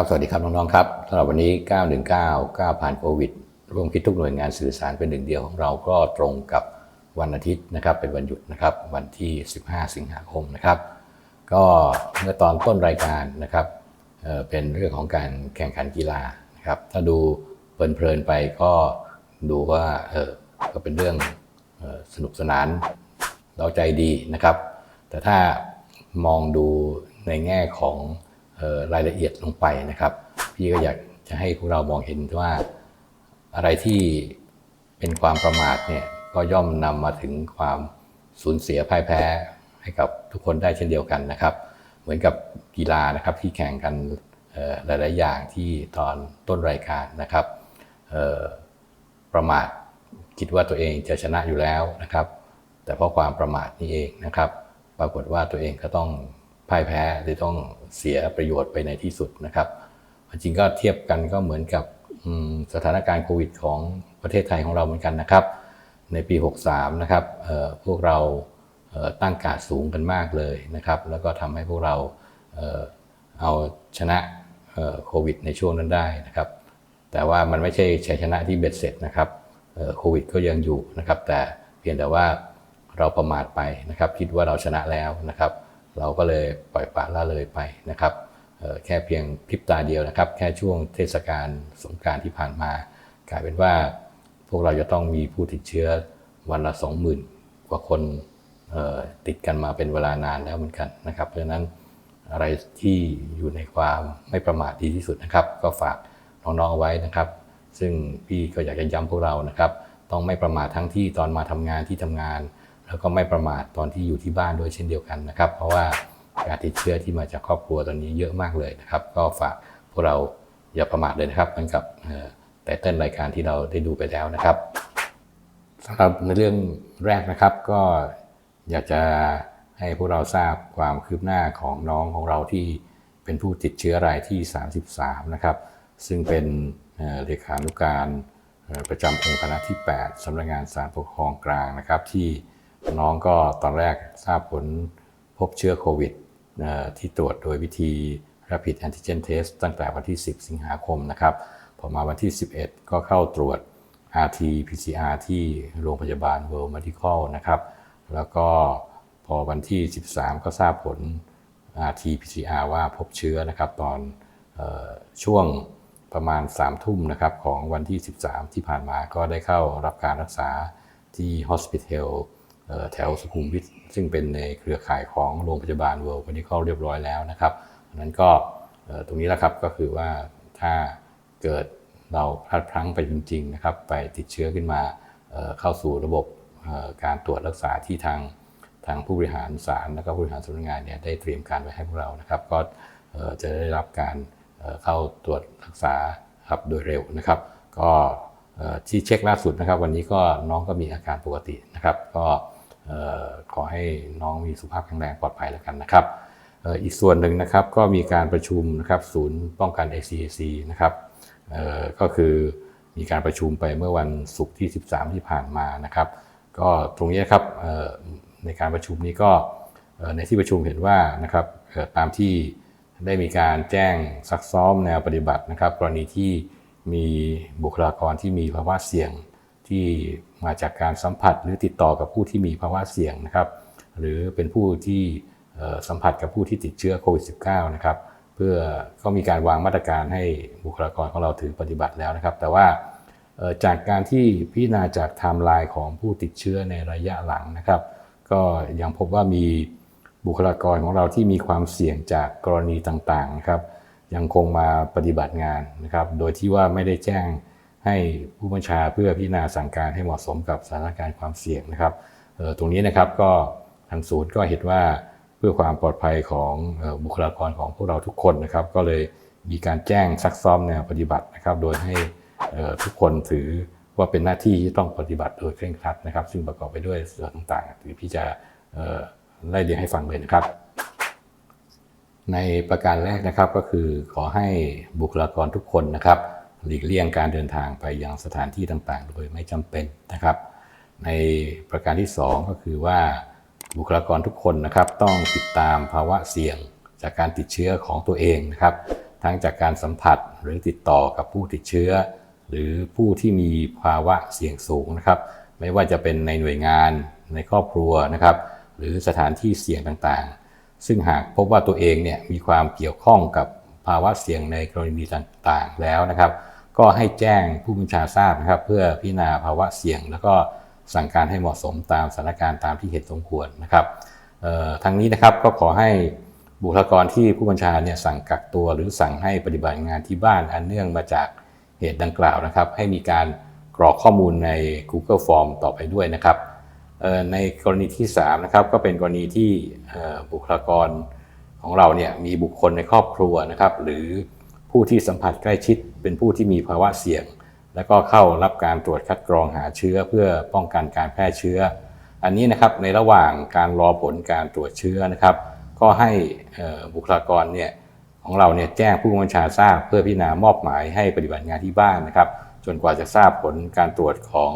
ครับ สวัสดีครับน้องๆครับสำหรับวันนี้ 919 9 ผ่านโควิด ร่วมคิดทุกหน่วยงานสื่อสารเป็นหนึ่งเดียวของเราก็ตรงกับวันอาทิตย์นะครับ เป็นวันหยุดนะครับ วันที่ 15 สิงหาคมนะครับ ก็เมื่อตอนต้นรายการนะครับเเป็นเรื่องของการแข่งขันกีฬานะครับ ถ้าดูเพลินๆไปก็ดูว่าเออก็เป็นเรื่องออสนุกสนานเราใจดีนะครับ แต่ถ้ามองดูในแง่ของ รายละเอียดลงไปนะครับ พี่ก็อยากจะให้พวกเรามองเห็นว่าอะไรที่เป็นความประมาทเนี่ยก็ย่อมนำมาถึงความสูญเสียพ่ายแพ้ให้กับทุกคนได้เช่นเดียวกันนะครับ เหมือนกับกีฬานะครับที่แข่งกันหลาย ๆ อย่างที่ตอนต้นรายการนะครับประมาทคิดว่าตัวเองจะชนะอยู่แล้วนะครับ แต่เพราะความประมาทนี่เองนะครับ ปรากฏว่าตัวเองก็ต้อง พ่ายแพ้หรือต้องเสียประโยชน์ไปในที่สุดนะครับ จริงก็เทียบกันก็เหมือนกับสถานการณ์โควิดของประเทศไทยของเราเหมือนกันนะครับ ในปี 63 นะครับพวกเราตั้งการดสูงกันมากเลยนะครับ แล้วก็ทำให้พวกเราเอาชนะโควิดในช่วงนั้นได้นะครับ แต่ว่ามันไม่ใช่ชัยชนะที่เบ็ดเสร็จนะครับโควิดก็ยังอยู่นะครับ แต่เพียงแต่ว่าเราประมาทไปนะครับ คิดว่าเราชนะแล้วนะครับ เราก็เลยปล่อยปละละเลยไปนะครับแค่เพียงพริบตาเดียวนะครับ แค่ช่วงเทศกาลสงการที่ผ่านมา กลายเป็นว่าพวกเราจะต้องมีผู้ติดเชื้อวันละ 20,000 กว่าคนติดกันมาเป็นเวลานานแล้วเหมือนกันนะครับ เพราะฉะนั้นอะไรที่อยู่ในความไม่ประมาทดีที่สุดนะครับ ก็ฝากน้องๆเอาไว้นะครับ ซึ่งพี่ก็อยากจะย้ำพวกเรานะครับ ต้องไม่ประมาททั้งที่ตอนมาทำงานที่ทำงาน แล้วก็ไม่ประมาทตอนที่อยู่ที่บ้านด้วยเช่นเดียวกันนะครับ เพราะว่าการติดเชื้อที่มาจากครอบครัวตอนนี้เยอะมากเลยนะครับ ก็ฝากพวกเราอย่าประมาทเลยนะครับเหมือนกับเอ่อแต่ต้นรายการที่เราได้ดูไปแล้วนะครับสำหรับในเรื่องแรกนะครับ ก็อยากจะให้พวกเราทราบความคืบหน้าของน้องของเราที่เป็นผู้ติดเชื้อรายที่ 33 นะครับ ซึ่งเป็นเลขานุการประจำองค์คณะที่ 8สำนักงานศาลปกครองกลางนะครับที่ น้องก็ตอนแรกทราบผลพบเชื้อโควิดที่ตรวจโดยวิธี Rapid Antigen Test ตั้งแต่วันที่ 10 สิงหาคมนะครับ พอมาวันที่ 11 ก็เข้าตรวจ RT PCR ที่โรงพยาบาล World Medical นะครับ แล้วก็พอวันที่ 13 ก็ทราบผล RT PCR ว่าพบเชื้อนะครับตอนออช่วงประมาณ 3 ทุ่มนะครับของวันที่ 13 ที่ผ่านมาก็ได้เข้ารับการรักษาที่ Hospital เอ่อ แถวสุขุมวิทซึ่งเป็นในเครือข่ายของโรงพยาบาล World Medical เรียบร้อยแล้วนะครับนั้นก็ตรงนี้แหละครับก็คือว่าถ้าเกิดเราพลาดพลั้งไปจริงๆนะครับไปติดเชื้อขึ้นมาเข้าสู่ระบบการตรวจรักษาที่ทางทางผู้บริหารศาลและก็ผู้บริหารสำนักงานเนี่ยได้เตรียมการไว้ให้พวกเรานะครับ ก็จะได้รับการเข้าตรวจรักษาครับโดยเร็วนะครับ ก็ที่เช็คล่าสุดนะครับ วันนี้ก็น้องก็มีอาการปกตินะครับ ก็ ขอให้น้องมีสุขภาพแข็งแรงปลอดภัยแล้วกันนะครับอ,อ,อีกส่วนหนึ่งนะครับก็มีการประชุมนะครับศูนย์ป้องกัน ACAC นะครับก็คือมีการประชุมไปเมื่อวันศุกร์ที่ 13 ที่ผ่านมานะครับ ก็ตรงนี้ครับในการประชุมนี้ก็ในที่ประชุมเห็นว่านะครับตามที่ได้มีการแจ้งซักซ้อมแนวปฏิบัตินะครับ กรณีที่มีบุคลากรที่มีภาวะเสี่ยงที่ มาจากการสัมผัสหรือติดต่อกับผู้ที่มีภาวะเสี่ยงนะครับหรือเป็นผู้ที่สัมผัสกับผู้ที่ติดเชื้อโควิด -19 นะครับเพื่อก็มีการวางมาตรการให้บุคลากรของเราถือปฏิบัติแล้วนะครับ แต่ว่าจากการที่พิจารณาจากไทม์ไลน์ของผู้ติดเชื้อในระยะหลังนะครับ ก็ยังพบว่ามีบุคลากรของเราที่มีความเสี่ยงจากกรณีต่างๆนะครับ ยังคงมาปฏิบัติงานนะครับ โดยที่ว่าไม่ได้แจ้ง ให้ผู้บัญชาเพื่อพิจารณาสั่งการให้เหมาะสมกับสถานการณ์ความเสี่ยงนะครับตรงนี้นะครับก็ทางศูนย์ก็เห็นว่าเพื่อความปลอดภัยของบุคลากรของพวกเราทุกคนนะครับ ก็เลยมีการแจ้งซักซ้อมแนวปฏิบัตินะครับ โดยให้ทุกคนถือว่าเป็นหน้าที่ที่ต้องปฏิบัติโดยเคร่งครัดนะครับ ซึ่งประกอบไปด้วยส่วนต่างๆที่พี่จะไล่เรียงให้ฟังเลยนะครับ ในประการแรกนะครับก็คือขอให้บุคลากรทุกคนนะครับ หลีกเลี่ยงการเดินทางไปยังสถานที่ต่างๆ โดยไม่จำเป็นนะครับ ในประการที่ 2 ก็คือว่าบุคลากรทุกคนนะครับต้องติดตามภาวะเสี่ยงจากการติดเชื้อของตัวเองนะครับ ทั้งจากการสัมผัสหรือติดต่อกับผู้ติดเชื้อ หรือผู้ที่มีภาวะเสี่ยงสูงนะครับ ไม่ว่าจะเป็นในหน่วยงานในครอบครัวนะครับ หรือสถานที่เสี่ยงต่างๆ ซึ่งหากพบว่าตัวเองเนี่ยมีความเกี่ยวข้องกับภาวะเสี่ยงในกรณีต่างๆ แล้วนะครับ ก็ให้แจ้งผู้บัญชาทราบนะครับ เพื่อพิจารณาภาวะเสี่ยง แล้วก็สั่งการให้เหมาะสมตามสถานการณ์ตามที่เห็นสมควรนะครับทั้งนี้นะครับก็ขอให้บุคลากรที่ผู้บัญชาเนี่ยสั่งกักตัว หรือสั่งให้ปฏิบัติงานที่บ้านอันเนื่องมาจากเหตุดังกล่าวนะครับ ให้มีการกรอกข้อมูลใน Google Form ต่อไปด้วยนะครับในกรณีที่3นะครับก็เป็นกรณีที่บุคลากรของเราเนี่ยมีบุคคลในครอบครัวนะครับ หรือผู้ที่สัมผัสใกล้ชิด เป็นผู้ที่มีภาวะเสี่ยง แล้วก็เข้ารับการตรวจคัดกรองหาเชื้อเพื่อป้องกันการแพร่เชื้อ อันนี้นะครับในระหว่างการรอผลการตรวจเชื้อนะครับ ก็ให้บุคลากรเนี่ยของเราเนี่ยแจ้งผู้บัญชาทราบเพื่อพิจารณามอบหมายให้ปฏิบัติงานที่บ้านนะครับ จนกว่าจะทราบผลการตรวจของ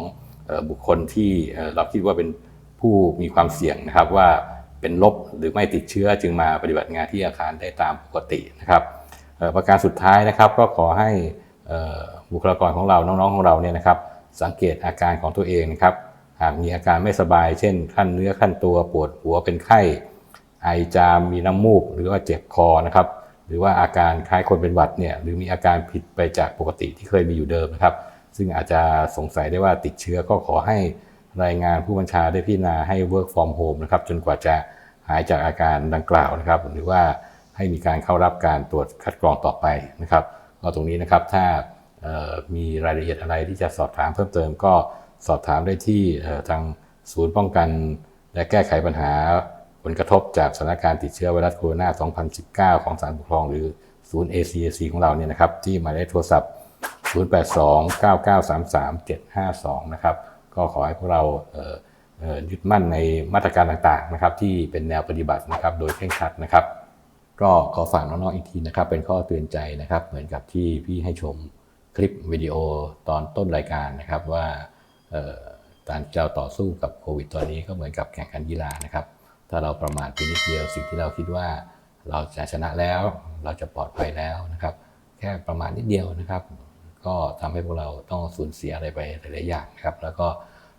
บุคคลที่เราคิดว่าเป็นผู้มีความเสี่ยงนะครับว่าเป็นลบหรือไม่ติดเชื้อจึงมาปฏิบัติงานที่อาคารได้ตามปกตินะครับ ประการสุดท้ายนะครับก็ขอให้บุคลากรของเราน้องๆของเราเนี่ยนะครับ สังเกตอาการของตัวเองนะครับ หากมีอาการไม่สบาย เช่นขั้นเนื้อขั้นตัวปวดหัวเป็นไข้ ไอจามมีน้ำมูก หรือว่าเจ็บคอนะครับ หรือว่าอาการคล้ายคนเป็นหวัดเนี่ยหรือมีอาการผิดไปจากปกติที่เคยมีอยู่เดิมนะครับ ซึ่งอาจจะสงสัยได้ว่าติดเชื้อก็ขอให้รายงานผู้บัญชาได้พิจารณาให้ work from home นะครับจนกว่าจะหายจากอาการดังกล่าวนะครับ หรือว่า ให้มีการเข้ารับการตรวจคัดกรองต่อไปนะครับก็ตรงนี้นะครับถ้ามีรายละเอียดอะไรที่จะสอบถามเพิ่มเติมก็สอบถามได้ที่ทางศูนย์ป้องกัน และแก้ไขปัญหาผลกระทบจากสถานการณ์ติดเชื้อไวรัสโคโรนา 2019 ของสารปกครอง หรือศูนย์ ACAC ของเราเนี่ยนะครับที่หมายเลขโทรศัพท์ 0829933752 นะครับก็ขอให้พวกเรายึดมั่นในมาตรการต่างๆนะครับที่เป็นแนวปฏิบัตินะครับโดยเคร่งครัดนะครับ ก็ขอฝากน้องๆอีกทีนะครับ เป็นข้อเตือนใจนะครับ เหมือนกับที่พี่ให้ชมคลิปวิดีโอตอนต้นรายการนะครับว่าการที่เราต่อสู้กับโควิดตอนนี้ก็เหมือนกับแข่งขันกีฬานะครับ ถ้าเราประมาทเพียงนิดเดียวสิ่งที่เราคิดว่าเราจะชนะแล้ว เราจะปลอดภัยแล้วนะครับ แค่ประมาณนิดเดียวนะครับ ก็ทำให้พวกเราต้องสูญเสียอะไรไปหลายๆอย่างนะครับ แล้วก็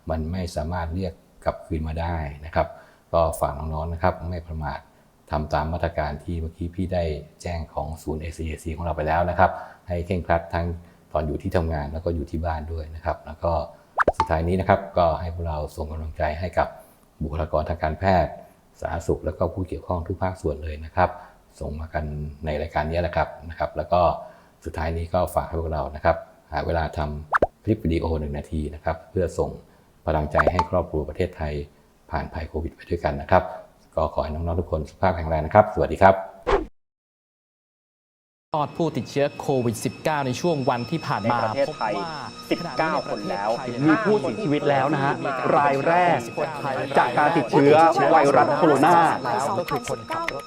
มันไม่สามารถเรียกกลับคืนมาได้นะครับ ก็ฝากน้องๆนะครับ ไม่ประมาท ทำตามมาตรการที่เมื่อกี้พี่ได้แจ้งของศูนย์ ACAC ของเราไปแล้วนะครับ ให้เคร่งครัดทั้งตอนอยู่ที่ทำงานแล้วก็อยู่ที่บ้านด้วยนะครับ แล้วก็สุดท้ายนี้นะครับก็ให้พวกเราส่งกำลังใจให้กับบุคลากรทางการแพทย์ สาธารณสุข แล้วก็ผู้เกี่ยวข้องทุกภาคส่วนเลยนะครับ ส่งมากันในรายการนี้แหละครับนะครับ แล้วก็สุดท้ายนี้ก็ฝากให้พวกเรานะครับหาเวลาทำคลิปวิดีโอหนึ่งนาทีนะครับ เพื่อส่งพลังใจให้ครอบครัวประเทศไทยผ่านภัยโควิดไปด้วยกันนะครับ ก็ขอให้น้องๆทุกคนสุขภาพแข็งแรงนะครับ สวัสดีครับยอดผู้ติดเชื้อโควิด -19 ในช่วงวันที่ผ่านในมาประเทศไทยพบว่า19 คนแล้ว มีผู้เสียชีวิตแล้วนะฮะ รายแรกจากการติดเชื้อไวรัสโคโรนาแล้วก็คือคนขับรถ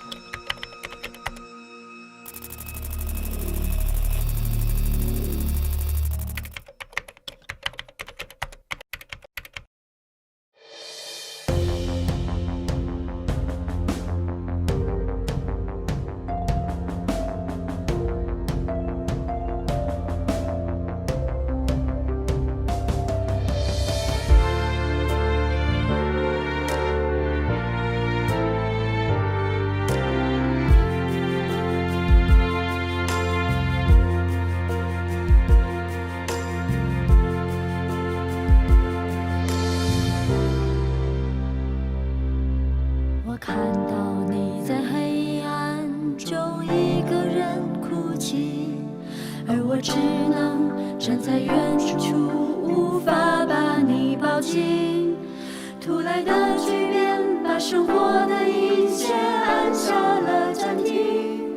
生活的一切按下了暂停，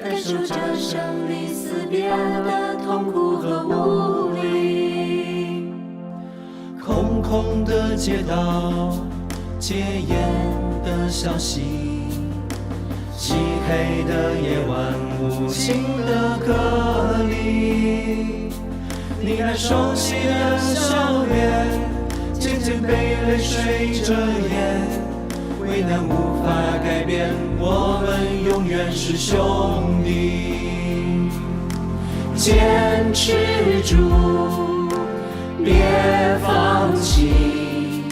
感受着生离死别的痛苦和无力。空空的街道，戒烟的消息，漆黑的夜晚，无情的隔离。你那熟悉的笑脸，渐渐被泪水遮掩。为难无法改变，我们永远是兄弟。坚持住，别放弃，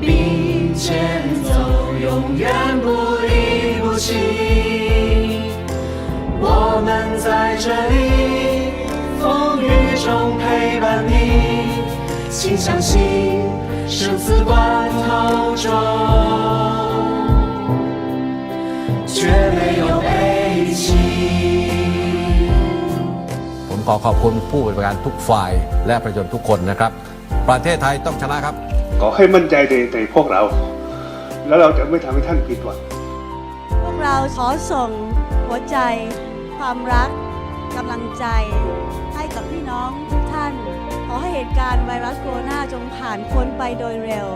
并肩走，永远不离不弃。我们在这里，风雨中陪伴你，请相信，生死关头中，绝没有悲戚。 ผมขอขอบคุณผู้บริการทุกฝ่ายและประชาชนทุกคนนะครับ ประเทศไทยต้องชนะครับ ขอให้มั่นใจในในพวกเรา แล้วเราจะไม่ทำให้ท่านผิดหวัง พวกเราขอส่งหัวใจ ความรักกำลังใจ ให้กับพี่น้องทุกท่าน ขอให้เหตุการณ์ไวรัสโคโรนาจงผ่านพ้นไปโดยเร็ว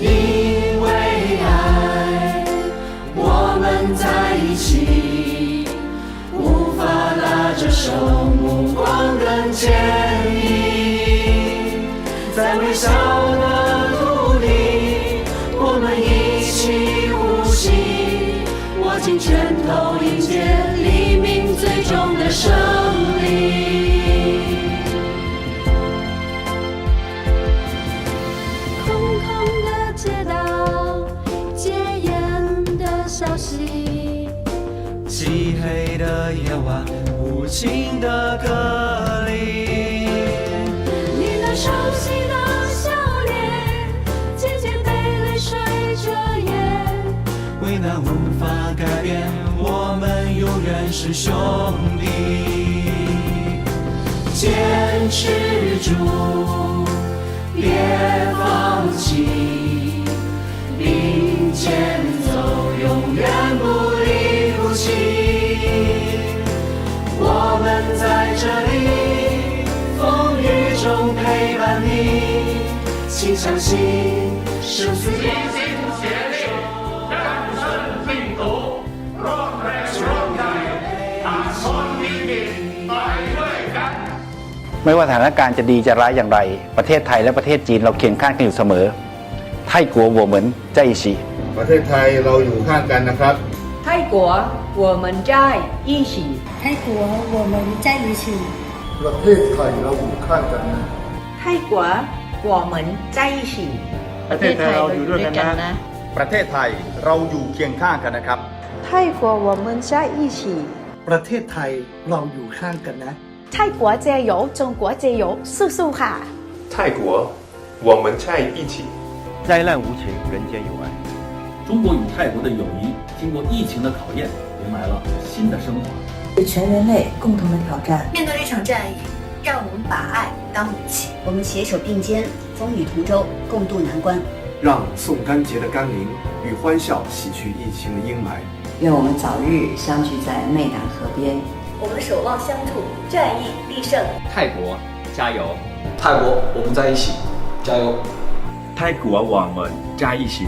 因为爱，我们在一起，无法拉着手，目光更坚毅。的歌里。你那熟悉的笑脸，渐渐被泪水遮掩。为难无法改变，我们永远是兄弟。坚持住，别放弃，并肩走，永远们在这里，风雨中陪伴你，请相信，生死一心携力，战胜病毒，让人永远打从黎明百岁感。 ไม่ว่าสถานการณ์จะดีจะร้ายอย่างไร ประเทศไทยและประเทศจีนเราเคียงข้างกันอยู่เสมอไทยกัววัวเหมือนใจชี ประเทศไทยเราอยู่ข้างกันนะครับ 泰国，我们在一起。泰国我们在一起 ประเทศไทยเราอยู่ข้างกันนะ 泰国，我们在一起。 ประเทศไทยเราอยู่ด้วยกันนะ ประเทศไทยเราอยู่เคียงข้างกันนะครับ 泰国，我们在一起。 ประเทศไทยเราอยู่ข้างกันนะ 泰国加油，中国加油，สู้สู้ค่ะ 泰国我们在一起灾难无情人间有爱中国与泰国的友谊 经过疫情的考验，迎来了新的升华。是全人类共同的挑战。面对这场战役，让我们把爱当武器，我们携手并肩，风雨同舟，共度难关。让送干节的甘霖与欢笑洗去疫情的阴霾。愿我们早日相聚在湄南河边。我们守望相助，战役必胜。泰国加油！泰国，我们在一起，加油！泰国我们在一起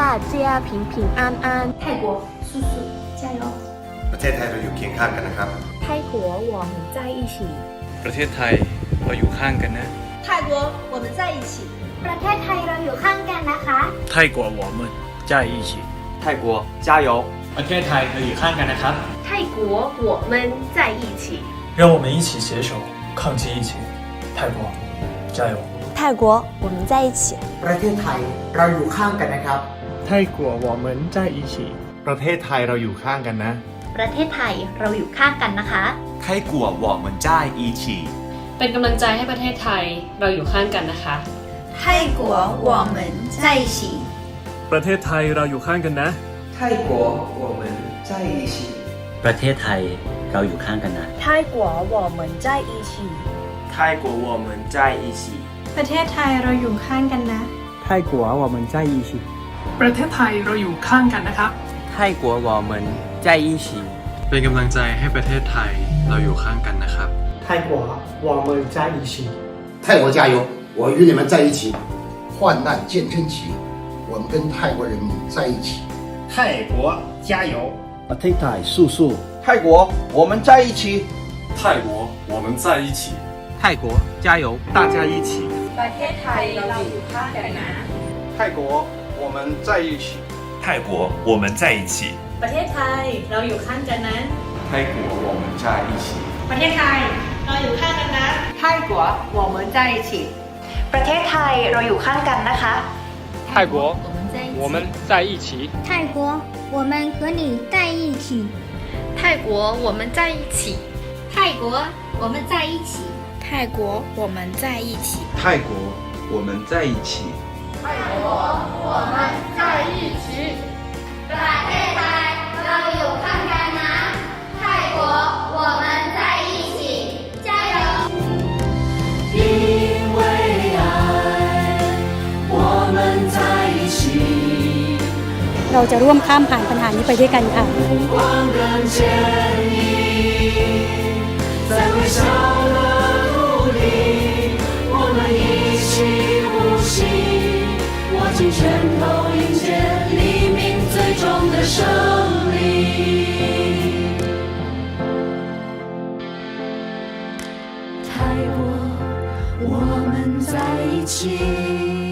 大家平平安安。泰国，速速加油！ ประเทศไทยเราอยู่เคียงข้างกันนะครับ 泰国，我们在一起。 ประเทศไทยเราอยู่ข้างกันนะ 泰国我们在一起。 ประเทศไทยเราอยู่ข้างกันนะคะ 泰国我们在一起泰国加油 ประเทศไทยเราอยู่ข้างกันนะครับ 泰国我们在一起。让我们一起携手抗击疫情泰国加油泰国我们在一起。 ประเทศไทยเราอยู่ข้างกันนะครับ ไทยกัววอเหมินใจอีฉีประเทศไทยเราอยู่ข้างกันนะ ประเทศไทยเราอยู่ข้างกันนะคะไทยกัววอเหมินใจอีฉีเป็นกำลังใจให้ประเทศไทยเราอยู่ข้างกันนะคะไทยกัววอเหมินใจอีฉีประเทศไทยเราอยู่ข้างกันนะไทยกัววอเหมินใจอีฉีประเทศไทยเราอยู่ข้างกันนะไทยกัววอเหมินใจอีฉีไทยกววอเหมินใจอีฉีประเทศไทยเราอยู่ข้างกันนะไทยกัววอเหมินใจอีฉี ประเทศไทยเราอยู่ข้างกันนะครับ 泰国我们在一起 เป็นกำลังใจให้ประเทศไทยเราอยู่ข้างกันนะครับ 泰国我们在一起。泰国加油我与你们在一起患难见真情我们跟泰国人民在一起泰国加油！ ประเทศไทยสู้ 泰国，我们在一起。泰国我们在一起ๆ泰国加油大家一起 ประเทศไทยเราอยู่ข้างกันนะ 泰国， 我们在一起。泰国我们在一起 ประเทศไทยเราอยู่ข้างกันนะ 泰国我们在一起 ประเทศไทยเราอยู่ข้างกันนะ 泰国我们在一起ประเทศไทยเราอยู่ข้างกันนะคะ 泰国我们在一起泰国，我们和你在一起。泰国我们在一起泰国，我们在一起。泰国我们在一起泰国我们在一起 เราจะร่วมข้ามผ่านปัญหานี้ไปด้วยกันค่ะ 光跟坚毅在微笑的努力我们一起呼吸握紧拳头迎接黎明最终的胜利泰国我们在一起